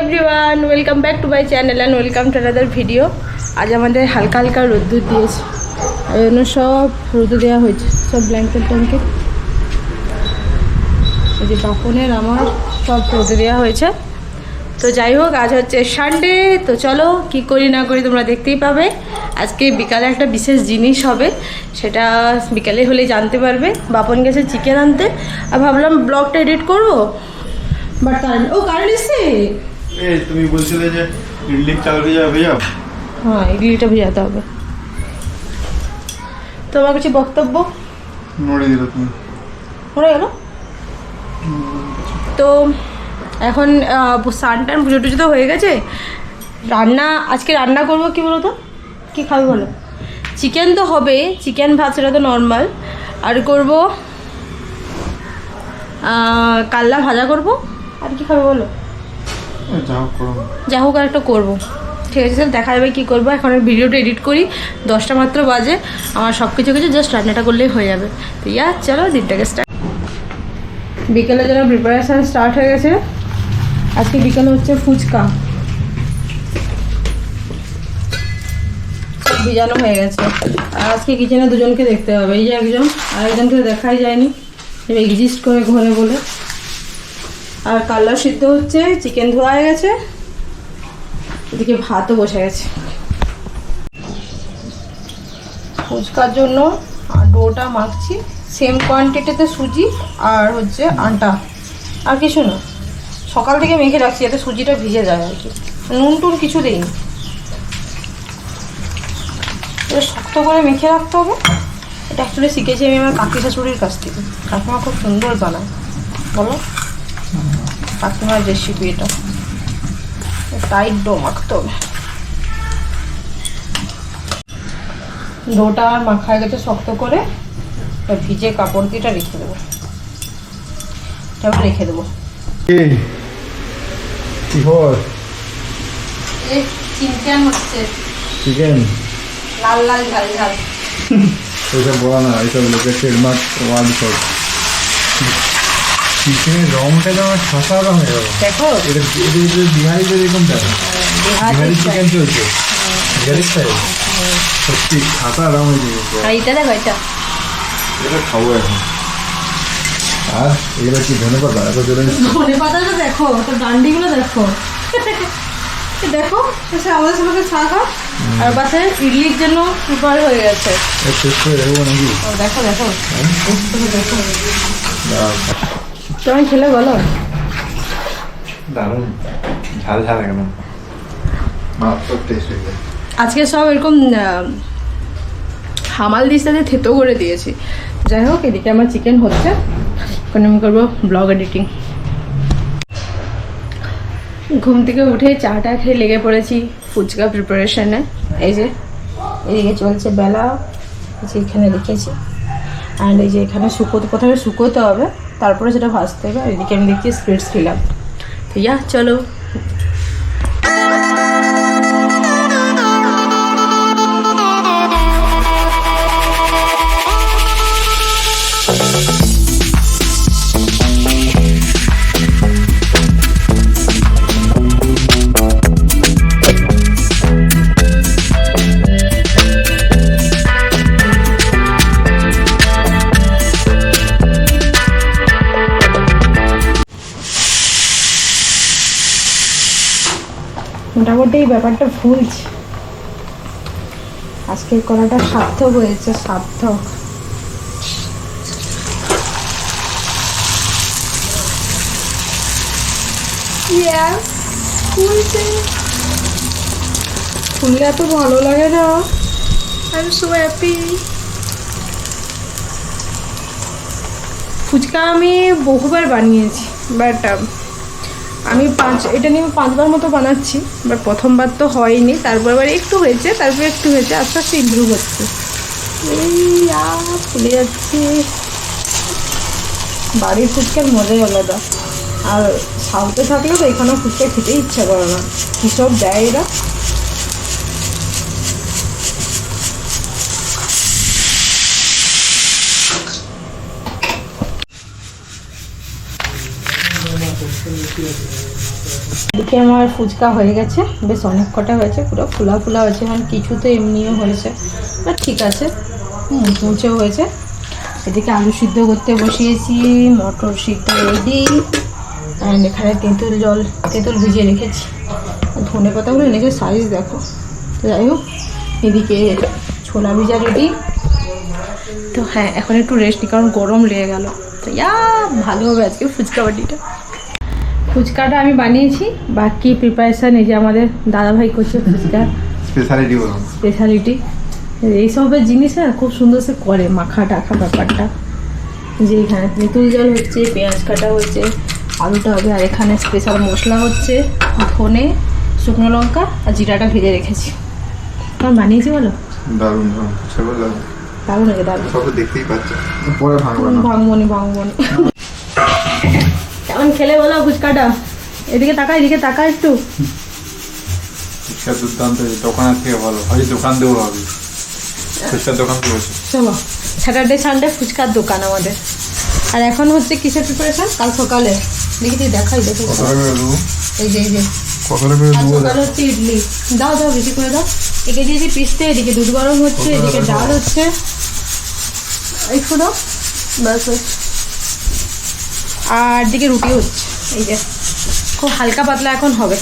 Everyone welcome back to my channel and welcome to another video আজ আমাদের হালকা হালকা রোদ্দুর দিয়েছে। এই জন্য সব রোদে দেওয়া হয়েছে। সব ব্ল্যাঙ্কেট ট্যাঙ্কেট। এই যে বাপনের আমার সব রোদে দেওয়া হয়েছে। তো যাই হোক, আজ হচ্ছে সানডে তো চলো, কি করি না করি তোমরা দেখতেই পাবে। আজকে বিকালে একটা বিশেষ জিনিস হবে। সেটা বিকালে হলে জানতে পারবে। বাপন গেছে চিকেন আনতে। আর ভাবলাম ব্লগটা এডিট করব। বাট কারেন্ট ও কারেন্ট এসছে? এই তুমি বলছিলে যে ইডলি চাল ভেজা। ভেজাও হ্যাঁ ইডলিটা ভেজাতে হবে। তোমার কিছু বক্তব্য? নড়ে দিল তুমি। পড়ে গেল? তো এখন স্নান টান পুজো টুজো তো হয়ে গেছে। রান্না আজকে রান্না করব কি বলো তো কী খাবে বলো? চিকেন তো হবে চিকেন ভাত সেটা তো নর্মাল আর করব কাল্লা ভাজা করব। আর কি খাবে বলো? যা হোক আর একটা করব। ঠিক আছে স্যার দেখা যাবে কী করব। এখন ভিডিওটা এডিট করি। দশটা মাত্র বাজে। আমার সব কিছু কিছু জাস্ট রান্নাটা করলেই হয়ে যাবে। তো ইয়া চলো দিনটাকে স্টার্ট বিকেলে যেন প্রিপারেশান স্টার্ট হয়ে গেছে আজকে বিকেলে হচ্ছে ফুচকা। ভিজানো হয়ে গেছে। আর আজকে কিচেনে দুজনকে দেখতে হবে। এই যে একজন আর একজনকে দেখাই যায়নি। এক্সিস্ট করে ঘরে বলে। আর কাল্লা সিদ্ধ হচ্ছে চিকেন ধোয়া হয়ে গেছে, এদিকে ভাতও বসে গেছে। ফুচকার জন্য ডোটা মাখছি সেম কোয়ান্টিটিতে সুজি আর হচ্ছে আটা। আর কিছু না, সকাল থেকে মেখে রাখছি, যাতে সুজিটা ভিজে যায় আর কি। নুন টুন কিছু এটা শক্ত করে মেখে রাখতে হবে। এটা অ্যাকচুয়ালি শিখেছি আমি আমার কাকি শাশুড়ির কাছ থেকে। কাকিমা খুব সুন্দর বানায়। বলো। কাকিমার রেসিপি এটা। টাইট ডো মাখতে হবে। ডোটা আমার মাখা গেছে শক্ত করে। ভিজে কাপড় দিয়ে রেখে দেবো। এটা রেখে দেবো। এই কি খবর? চিকেন হচ্ছে। চিকেন? লাল লাল ঝাল ঝাল। ওইসব বলা না এইসব লোকের ট্রেডমার্ক ওয়ার্ড সব চিকেনের রংটা আমার ছসা রঙ এরকম দেখো। এটা এটা বিহারিদের এরকম দেখো বিহারি চিকেন চলছে। বিহারি স্টাইল সত্যি খাতা রঙ হয়ে। গেছে আর এটা দেখো এটা। এটা খাব এখন। আর এগুলো কি ধনে পাতা? এত জোরে ধনে পাতাটা দেখো তো ডান্ডিগুলো দেখো। দেখো সে আমাদের সবাইকে চা খাও আর পাশে ইডলির জন্য প্রিপেয়ার হয়ে গেছে। ও দেখো দেখো। দেখো দাঁড়াও খেলে বলো। দারুণ। ঝাল ঝাল একদম মারাত্মক টেস্ট আজকে সব এরকম হামাল দিস্তাতে থেতো করে দিয়েছি। যাই হোক এদিকে আমার চিকেন হচ্ছে। এখন আমি করব ব্লগ এডিটিং ঘুম থেকে উঠে চাটা খেয়ে লেগে পড়েছি ফুচকা প্রিপারেশনে এই যে এদিকে চলছে বেলা। যে এখানে রেখেছি। আর এই যে এখানে শুকোতে প্রথমে শুকোতে হবে। তারপরে সেটা ভাজতে হবে আর এদিকে আমি দেখছি স্প্রিটস খেলাম তো ইয়া চলো। মোটামুটি ব্যাপারটা ভুলছে আজকের কলাটা সার্থক হয়েছে সার্থক। খুলছে এত ভালো লাগে না। I am so happy phuchka আমি বহুবার বানিয়েছি বাট আমি পাঁচ, এটা নিয়ে পাঁচবার মতো বানাচ্ছি, বাট প্রথমবার তো হয়নি, তারপর আবার একটু হয়েছে, তারপর একটু হয়েছে, আস্তে আস্তে ইম্প্রুভ হচ্ছে। এই আর ফুলে যাচ্ছে। বাড়ির ফুচকার মজাই আলাদা। আর সাউথে থাকলে তো এখানেও ফুচকা খেতেই ইচ্ছা করে না। কী সব দেয় এরা? এদিকে আমার ফুচকা হয়ে গেছে। বেশ অনেক কটা হয়েছে, পুরো ফুলা ফুলা হয়েছে মানে কিছু তো এমনিও হয়েছে। বাট ঠিক আছে। মুচমুচেও হয়েছে। এদিকে আলু সিদ্ধ করতে বসিয়েছি, মটর সিদ্ধ রেডি। অ্যান্ড এখানে তেঁতুল জল, তেঁতুল ভিজিয়ে রেখেছি। ধনে পাতাগুলো এনেছে সাইজ দেখো। যাই হোক, এদিকে ছোলা ভিজা রেডি। তো হ্যাঁ এখন একটু রেস্ট নিই, কারণ গরম লেগে গেল। তো ইয়া, ভালো হবে আজকে ফুচকা বাটিটা। ফুচকাটা আমি বানিয়েছি। বাকি প্রিপারেশান এই যে আমাদের দাদাভাই করছে ফুচকা। স্পেশালিটি স্পেশালিটি এইসবের জিনিস না খুব সুন্দর সে করে মাখা টাখা ব্যাপারটা। যে এখানে তেঁতুল জল হচ্ছে পেঁয়াজ কাটা হচ্ছে আলুটা হবে আর এখানে স্পেশাল মশলা হচ্ছে ধনে শুকনো লঙ্কা আর জিরাটা ভেজে রেখেছি। তোমার বানিয়েছি বলো? দারুণ দারুণ। সেগুলো দারুণ দারুণ। লাগে দারুণ দেখতেই পাচ্ছে। পরে ভাঙবো ভাঙবনি ভাঙবনি কেমন খেলে বলো ফুচকাটা। এদিকে তাকা এদিকে তাকা একটু। ফুচকার দুর্দান্ত হয়েছে। থেকে ভালো। হয়তো দোকান দেবো ভাবি ফুচকার দোকান করেছে চলো স্যাটারডে সানডে ফুচকার দোকান আমাদের। আর এখন হচ্ছে কিসের প্রিপারেশন কাল সকালে। দেখি তুই দেখাই দেখি। এই যে এই যে। সকালে হচ্ছে ইডলি। দাও দাও বেশি করে দাও। একে দিয়েছি পিসতে এদিকে দুধ গরম হচ্ছে এদিকে ডাল হচ্ছে। একটু দাও। আর দিকে রুটি হচ্ছে। এই যে খুব হালকা পাতলা এখন হবে।